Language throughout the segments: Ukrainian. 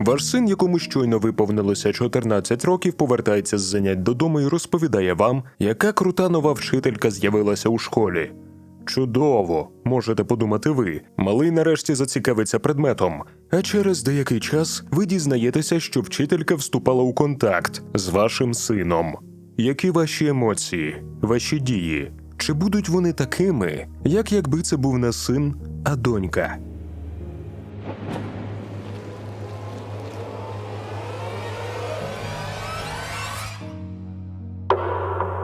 Ваш син, якому щойно виповнилося 14 років, повертається з занять додому і розповідає вам, яка крута нова вчителька з'явилася у школі. Чудово, можете подумати ви. Малий нарешті зацікавиться предметом. А через деякий час ви дізнаєтеся, що вчителька вступала у контакт з вашим сином. Які ваші емоції, ваші дії? Чи будуть вони такими, як якби це був не син, а донька?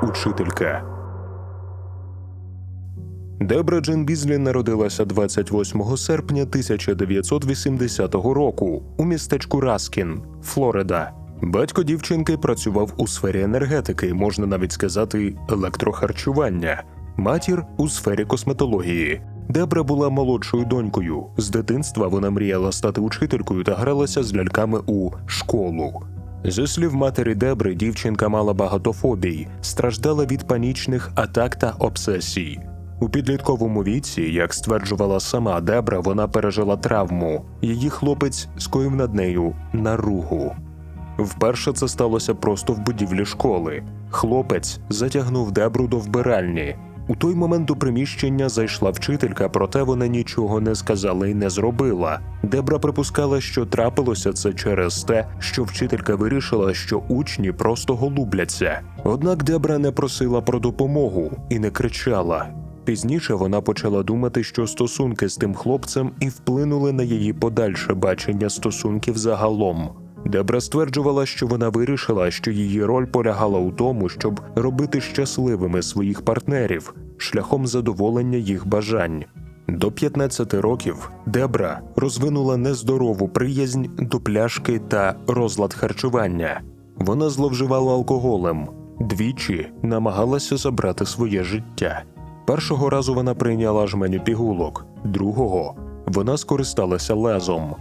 Учителька Дебра Джин Бізлі народилася 28 серпня 1980 року у містечку Раскін, Флорида. Батько дівчинки працював у сфері енергетики, можна навіть сказати, електрохарчування, матір у сфері косметології. Дебра була молодшою донькою. З дитинства вона мріяла стати учителькою та гралася з ляльками у школу. Зі слів матері Дебри, дівчинка мала багато фобій, страждала від панічних атак та обсесій. У підлітковому віці, як стверджувала сама Дебра, вона пережила травму. Її хлопець скоїв над нею наругу. Вперше це сталося просто в будівлі школи. Хлопець затягнув Дебру до вбиральні. У той момент до приміщення зайшла вчителька, проте вона нічого не сказала і не зробила. Дебра припускала, що трапилося це через те, що вчителька вирішила, що учні просто голубляться. Однак Дебра не просила про допомогу і не кричала. Пізніше вона почала думати, що стосунки з тим хлопцем і вплинули на її подальше бачення стосунків загалом. Дебра стверджувала, що вона вирішила, що її роль полягала у тому, щоб робити щасливими своїх партнерів шляхом задоволення їх бажань. До 15 років Дебра розвинула нездорову приязнь до пляшки та розлад харчування. Вона зловживала алкоголем, двічі намагалася забрати своє життя. Першого разу вона прийняла жменю пігулок, другого вона скористалася лезом.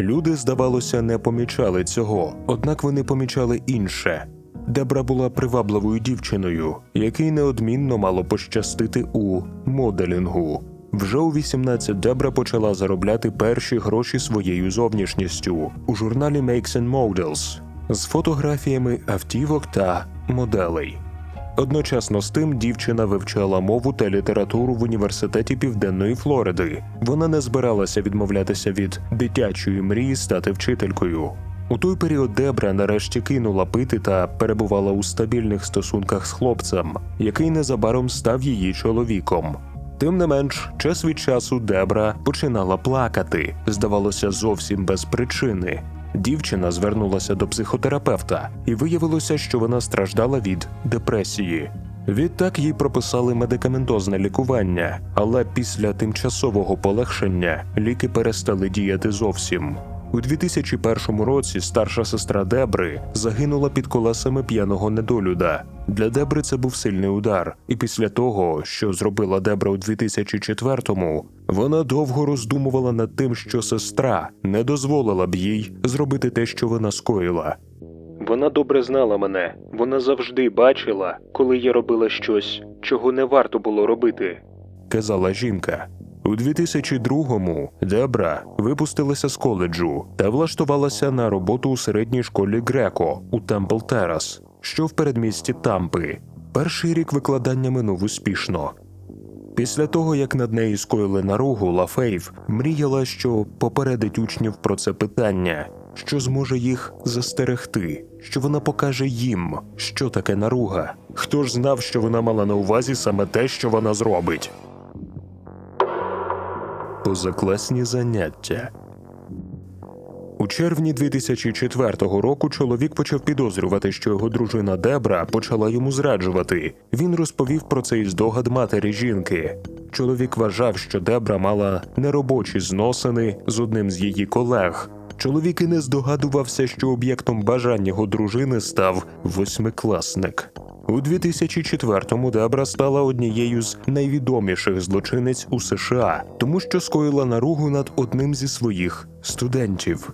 Люди, здавалося, не помічали цього, однак вони помічали інше. Дебра була привабливою дівчиною, якій неодмінно мало пощастити у моделінгу. Вже у 18 Дебра почала заробляти перші гроші своєю зовнішністю у журналі Makes and Models з фотографіями автівок та моделей. Одночасно з тим дівчина вивчала мову та літературу в університеті Південної Флориди. Вона не збиралася відмовлятися від дитячої мрії стати вчителькою. У той період Дебра нарешті кинула пити та перебувала у стабільних стосунках з хлопцем, який незабаром став її чоловіком. Тим не менш, час від часу Дебра починала плакати, здавалося, зовсім без причини. Дівчина звернулася до психотерапевта, і виявилося, що вона страждала від депресії. Відтак їй прописали медикаментозне лікування, але після тимчасового полегшення ліки перестали діяти зовсім. У 2001 році старша сестра Дебри загинула під колесами п'яного недолюда. Для Дебри це був сильний удар, і після того, що зробила Дебра у 2004-му, вона довго роздумувала над тим, що сестра не дозволила б їй зробити те, що вона скоїла. Вона добре знала мене, вона завжди бачила, коли я робила щось, чого не варто було робити, казала жінка. У 2002-му Дебра випустилася з коледжу та влаштувалася на роботу у середній школі Греко у Темпл Терас, що в передмісті Тампи. Перший рік викладання минув успішно. Після того, як над нею скоїли наругу, Лафейв мріяла, що попередить учнів про це питання, що зможе їх застерегти, що вона покаже їм, що таке наруга. Хто ж знав, що вона мала на увазі саме те, що вона зробить? Позакласні заняття. У червні 2004 року чоловік почав підозрювати, що його дружина Дебра почала йому зраджувати. Він розповів про цей здогад матері жінки. Чоловік вважав, що Дебра мала неробочі зносини з одним з її колег. Чоловік і не здогадувався, що об'єктом бажань його дружини став восьмикласник. У 2004-му Дебра стала однією з найвідоміших злочинець у США, тому що скоїла наругу над одним зі своїх студентів.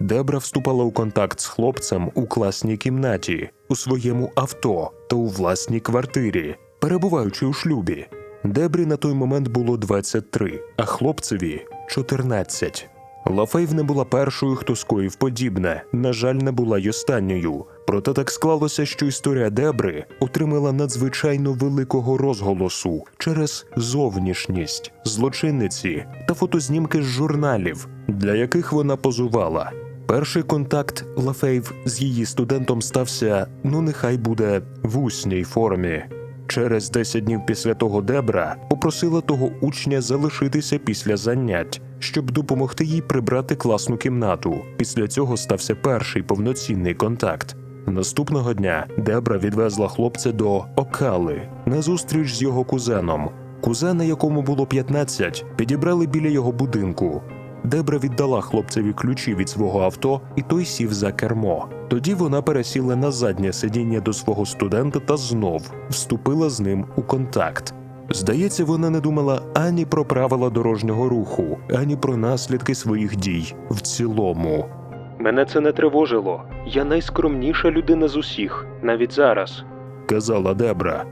Дебра вступала у контакт з хлопцем у класній кімнаті, у своєму авто та у власній квартирі, перебуваючи у шлюбі. Дебрі на той момент було 23, а хлопцеві 14. Лафейв не була першою, хто скоїв подібне. На жаль, не була й останньою. Проте так склалося, що історія Дебри отримала надзвичайно великого розголосу через зовнішність, злочинниці та фотознімки з журналів, для яких вона позувала. Перший контакт Лафейв з її студентом стався, ну нехай буде в усній формі. Через 10 днів після того Дебра попросила того учня залишитися після занять, щоб допомогти їй прибрати класну кімнату. Після цього стався перший повноцінний контакт. Наступного дня Дебра відвезла хлопця до Окали на зустріч з його кузеном. Кузена, якому було 15, підібрали біля його будинку. Дебра віддала хлопцеві ключі від свого авто, і той сів за кермо. Тоді вона пересіла на заднє сидіння до свого студента та знов вступила з ним у контакт. Здається, вона не думала ані про правила дорожнього руху, ані про наслідки своїх дій в цілому. Мене це не тривожило. Я найскромніша людина з усіх, навіть зараз, казала Дебра.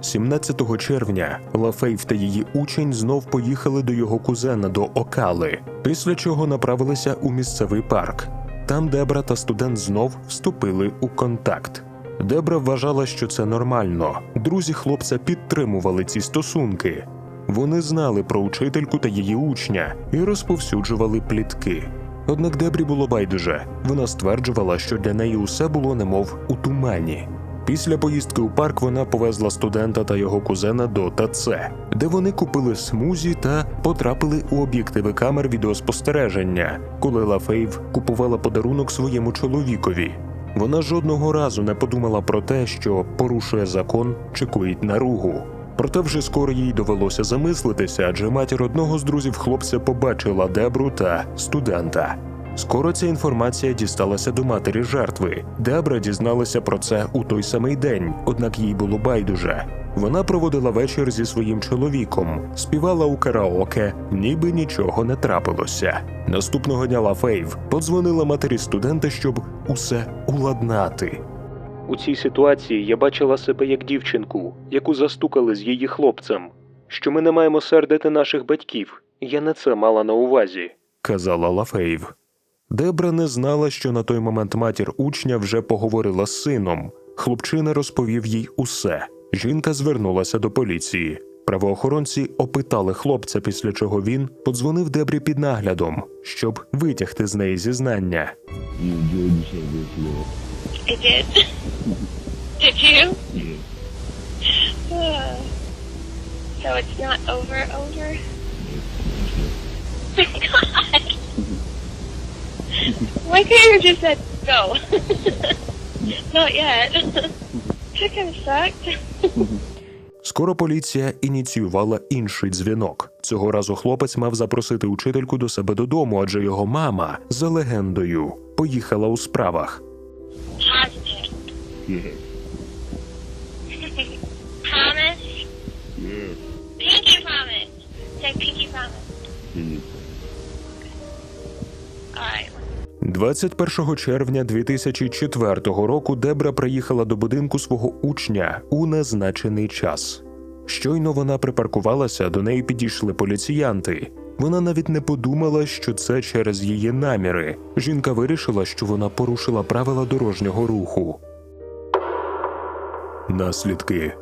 17 червня Лафейв та її учень знов поїхали до його кузена до Окали, після чого направилися у місцевий парк. Там Дебра та студент знов вступили у контакт. Дебра вважала, що це нормально. Друзі хлопця підтримували ці стосунки. Вони знали про учительку та її учня і розповсюджували плітки. Однак Дебрі було байдуже. Вона стверджувала, що для неї усе було немов у тумані. Після поїздки у парк вона повезла студента та його кузена до ТЦ, де вони купили смузі та потрапили у об'єктиви камер відеоспостереження, коли Лафейв купувала подарунок своєму чоловікові. Вона жодного разу не подумала про те, що порушує закон чи коїть наругу. Проте вже скоро їй довелося замислитися, адже матір одного з друзів хлопця побачила Дебру та студента. Скоро ця інформація дісталася до матері жертви. Дебра дізналася про це у той самий день, однак їй було байдуже. Вона проводила вечір зі своїм чоловіком, співала у караоке, ніби нічого не трапилося. Наступного дня Лафейв подзвонила матері студента, щоб усе уладнати. У цій ситуації я бачила себе як дівчинку, яку застукали з її хлопцем. Що ми не маємо сердити наших батьків. Я не це мала на увазі, казала Лафейв. Дебра не знала, що на той момент матір учня вже поговорила з сином. Хлопчина розповів їй усе. Жінка звернулася до поліції. Правоохоронці опитали хлопця, після чого він подзвонив Дебрі під наглядом, щоб витягти з неї зізнання. I did. did you? Yeah. So it's not over, over? God. Why couldn't you just said go? not yet. that sucked. Скоро поліція ініціювала інший дзвінок. Цього разу хлопець мав запросити учительку до себе додому, адже його мама, за легендою, поїхала у справах. Yeah. Promise? Yeah. Pinky promise. Say pinky promise. Mm. Alright. 21 червня 2004 року Дебра приїхала до будинку свого учня у незначений час. Щойно вона припаркувалася, до неї підійшли поліціянти. Вона навіть не подумала, що це через її наміри. Жінка вирішила, що вона порушила правила дорожнього руху. Наслідки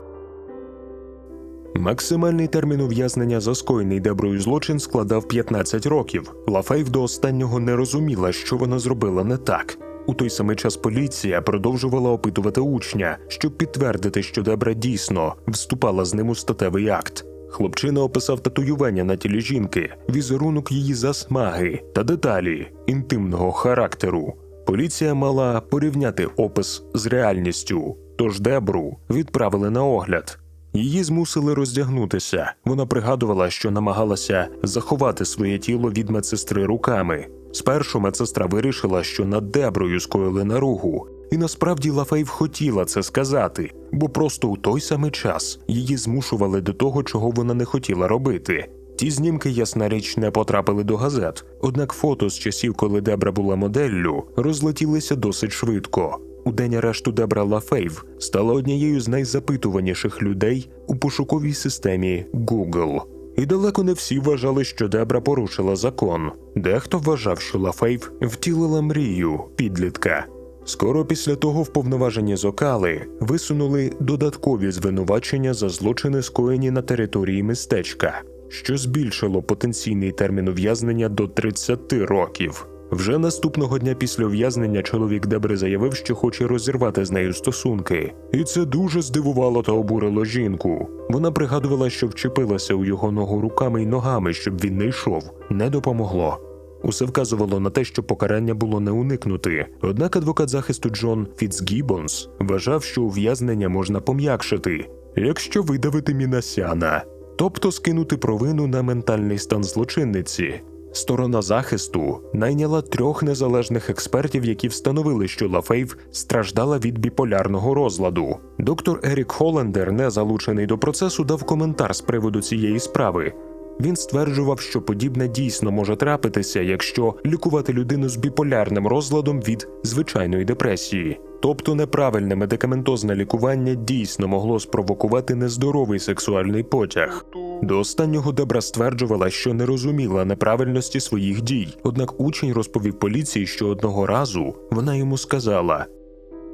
Максимальний термін ув'язнення за скоєний Деброю злочин складав 15 років. Лафейв до останнього не розуміла, що вона зробила не так. У той самий час поліція продовжувала опитувати учня, щоб підтвердити, що Дебра дійсно вступала з ним у статевий акт. Хлопчина описав татуювання на тілі жінки, візерунок її засмаги та деталі інтимного характеру. Поліція мала порівняти опис з реальністю, тож Дебру відправили на огляд. Її змусили роздягнутися. Вона пригадувала, що намагалася заховати своє тіло від медсестри руками. Спершу медсестра вирішила, що над Деброю скоїли наругу, і насправді Лафейв хотіла це сказати, бо просто у той самий час її змушували до того, чого вона не хотіла робити. Ті знімки, ясна річ, не потрапили до газет, однак фото з часів, коли Дебра була моделлю, розлетілися досить швидко. У день арешту Дебра Лафейв стала однією з найзапитуваніших людей у пошуковій системі Google. І далеко не всі вважали, що Дебра порушила закон. Дехто вважав, що Лафейв втілила мрію підлітка. Скоро після того вповноважені зокали висунули додаткові звинувачення за злочини, скоєні на території містечка, що збільшило потенційний термін ув'язнення до 30 років. Вже наступного дня після ув'язнення чоловік Дебри заявив, що хоче розірвати з нею стосунки, і це дуже здивувало та обурило жінку. Вона пригадувала, що вчепилася у його ногу руками й ногами, щоб він не йшов. Не допомогло. Усе вказувало на те, що покарання було не уникнути. Однак адвокат захисту Джон Фіцгіббонс вважав, що ув'язнення можна пом'якшити, якщо видавити Мінасяна, тобто скинути провину на ментальний стан злочинниці. Сторона захисту найняла трьох незалежних експертів, які встановили, що Лафейв страждала від біполярного розладу. Доктор Ерік Холлендер, не залучений до процесу, дав коментар з приводу цієї справи. Він стверджував, що подібне дійсно може трапитися, якщо лікувати людину з біполярним розладом від звичайної депресії. Тобто неправильне медикаментозне лікування дійсно могло спровокувати нездоровий сексуальний потяг. До останнього Дебра стверджувала, що не розуміла неправильності своїх дій. Однак учень розповів поліції, що одного разу вона йому сказала: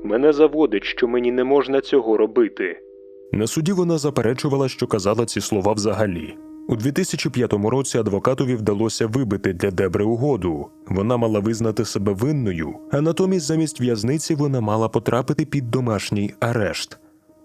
Мене заводить, що мені не можна цього робити. На суді вона заперечувала, що казала ці слова взагалі. У 2005 році адвокатові вдалося вибити для Дебри угоду. Вона мала визнати себе винною, а натомість замість в'язниці вона мала потрапити під домашній арешт.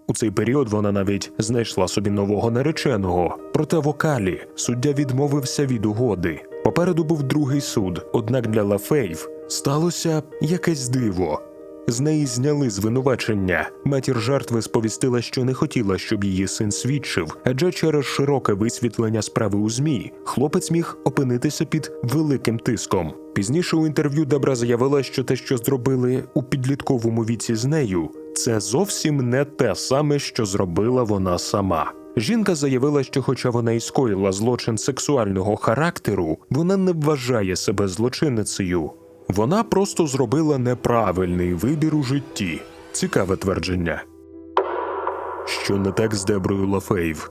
У цей період вона навіть знайшла собі нового нареченого. Проте в Окалі суддя відмовився від угоди. Попереду був другий суд, однак для Лафейв сталося якесь диво. З неї зняли звинувачення. Матір жертви сповістила, що не хотіла, щоб її син свідчив, адже через широке висвітлення справи у змі хлопець міг опинитися під великим тиском. Пізніше у інтерв'ю Дебра заявила, що те, що зробили у підлітковому віці з нею, це зовсім не те саме, що зробила вона сама. Жінка заявила, що, хоча вона і скоїла злочин сексуального характеру, вона не вважає себе злочинницею. Вона просто зробила неправильний вибір у житті. Цікаве твердження. Що не так з Деброю Лафейв?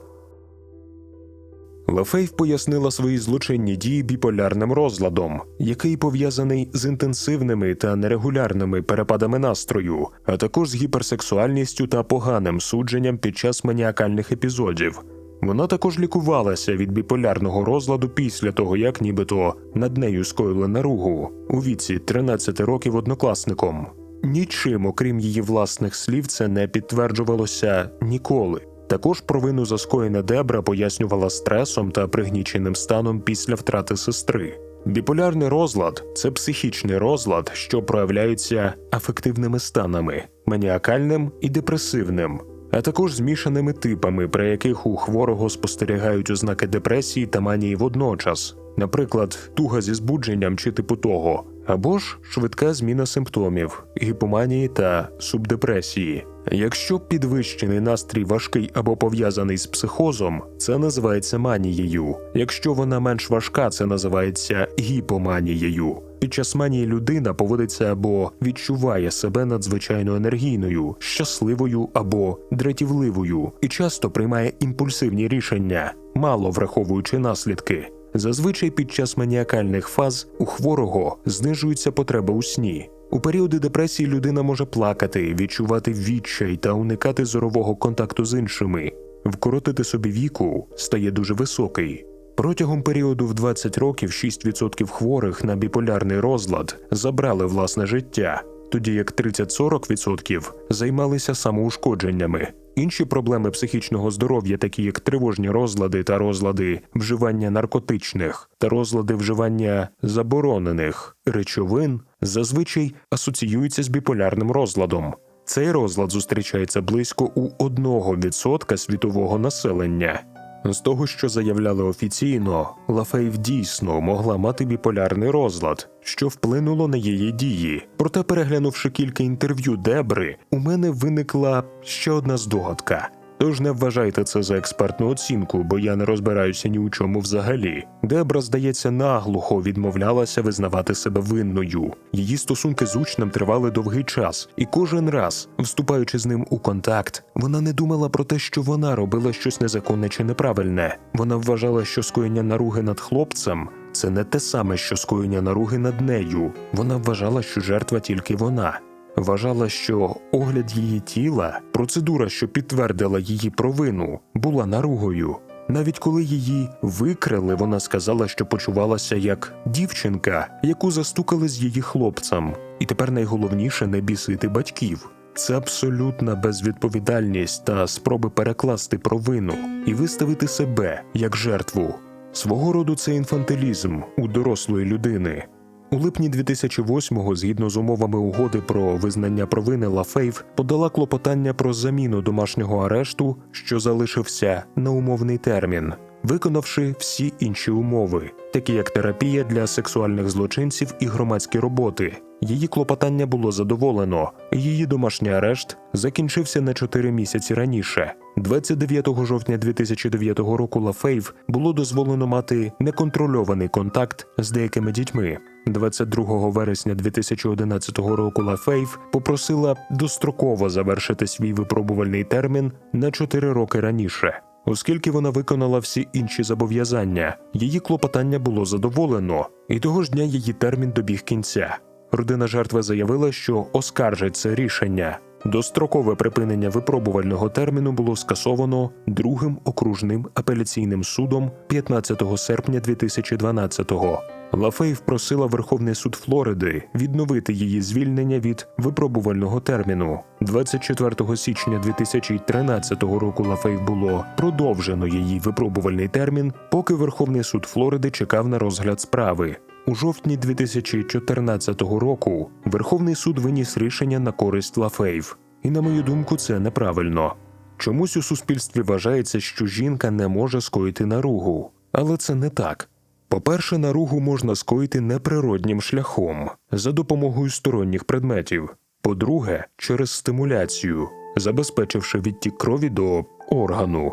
Лафейв пояснила свої злочинні дії біполярним розладом, який пов'язаний з інтенсивними та нерегулярними перепадами настрою, а також з гіперсексуальністю та поганим судженням під час маніакальних епізодів. Вона також лікувалася від біполярного розладу після того, як нібито над нею скоїли наругу у віці 13 років однокласником. Нічим, окрім її власних слів, це не підтверджувалося ніколи. Також провину за скоєне Дебра пояснювала стресом та пригніченим станом після втрати сестри. Біполярний розлад це психічний розлад, що проявляється афективними станами маніакальним і депресивним, а також змішаними типами, при яких у хворого спостерігають ознаки депресії та манії водночас, наприклад, туга зі збудженням чи типу того, або ж швидка зміна симптомів гіпоманії та субдепресії. Якщо підвищений настрій важкий або пов'язаний з психозом, це називається манією. Якщо вона менш важка, це називається гіпоманією. Під час манії людина поводиться або відчуває себе надзвичайно енергійною, щасливою або дратівливою і часто приймає імпульсивні рішення, мало враховуючи наслідки. Зазвичай під час маніакальних фаз у хворого знижується потреба у сні. У періоди депресії людина може плакати, відчувати відчай та уникати зорового контакту з іншими. Вкоротити собі віку стає дуже високий. Протягом періоду в 20 років 6% хворих на біполярний розлад забрали власне життя, тоді як 30-40% займалися самоушкодженнями. Інші проблеми психічного здоров'я, такі як тривожні розлади та розлади вживання наркотичних та розлади вживання заборонених речовин, зазвичай асоціюються з біполярним розладом. Цей розлад зустрічається близько у 1% світового населення. З того, що заявляли офіційно, Лафейв дійсно могла мати біполярний розлад, що вплинуло на її дії. Проте, переглянувши кілька інтерв'ю Дебри, у мене виникла ще одна здогадка. Тож не вважайте це за експертну оцінку, бо я не розбираюся ні у чому взагалі. Дебра, здається, наглухо відмовлялася визнавати себе винною. Її стосунки з учнем тривали довгий час, і кожен раз, вступаючи з ним у контакт, вона не думала про те, що вона робила щось незаконне чи неправильне. Вона вважала, що скоєння наруги над хлопцем це не те саме, що скоєння наруги над нею. Вона вважала, що жертва тільки вона. Вважала, що огляд її тіла, процедура, що підтвердила її провину, була наругою. Навіть коли її викрили, вона сказала, що почувалася як дівчинка, яку застукали з її хлопцем. І тепер найголовніше не бісити батьків. Це абсолютна безвідповідальність та спроби перекласти провину і виставити себе як жертву. Свого роду це інфантилізм у дорослої людини. У липні 2008-го, згідно з умовами угоди про визнання провини, Лафейв подала клопотання про заміну домашнього арешту, що залишився на умовний термін, виконавши всі інші умови, такі як терапія для сексуальних злочинців і громадські роботи. Її клопотання було задоволено. Її домашній арешт закінчився на 4 місяці раніше. 29 жовтня 2009 року Лафейв було дозволено мати неконтрольований контакт з деякими дітьми. 22 вересня 2011 року Лафейв попросила достроково завершити свій випробувальний термін на 4 роки раніше. Оскільки вона виконала всі інші зобов'язання, її клопотання було задоволено, і того ж дня її термін добіг кінця. Родина жертви заявила, що оскаржить це рішення. Дострокове припинення випробувального терміну було скасовано другим окружним апеляційним судом 15 серпня 2012-го. Лафейв просила Верховний суд Флориди відновити її звільнення від випробувального терміну. 24 січня 2013 року Лафейв було продовжено її випробувальний термін, поки Верховний суд Флориди чекав на розгляд справи. У жовтні 2014 року Верховний суд виніс рішення на користь Лафейв. І на мою думку, це неправильно. Чомусь у суспільстві вважається, що жінка не може скоїти наругу, але це не так. По-перше, наругу можна скоїти неприроднім шляхом за допомогою сторонніх предметів. По-друге, через стимуляцію, забезпечивши відтік крові до органу.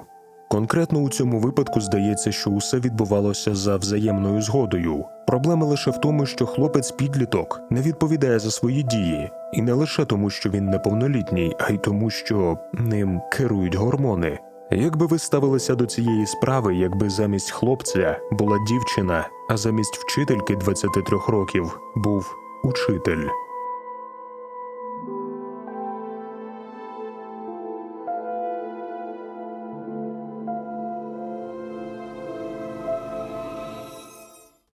Конкретно у цьому випадку здається, що усе відбувалося за взаємною згодою. Проблема лише в тому, що хлопець підліток не відповідає за свої дії, і не лише тому, що він неповнолітній, а й тому, що ним керують гормони. Як би ви ставилися до цієї справи, якби замість хлопця була дівчина, а замість вчительки 23 років був учитель?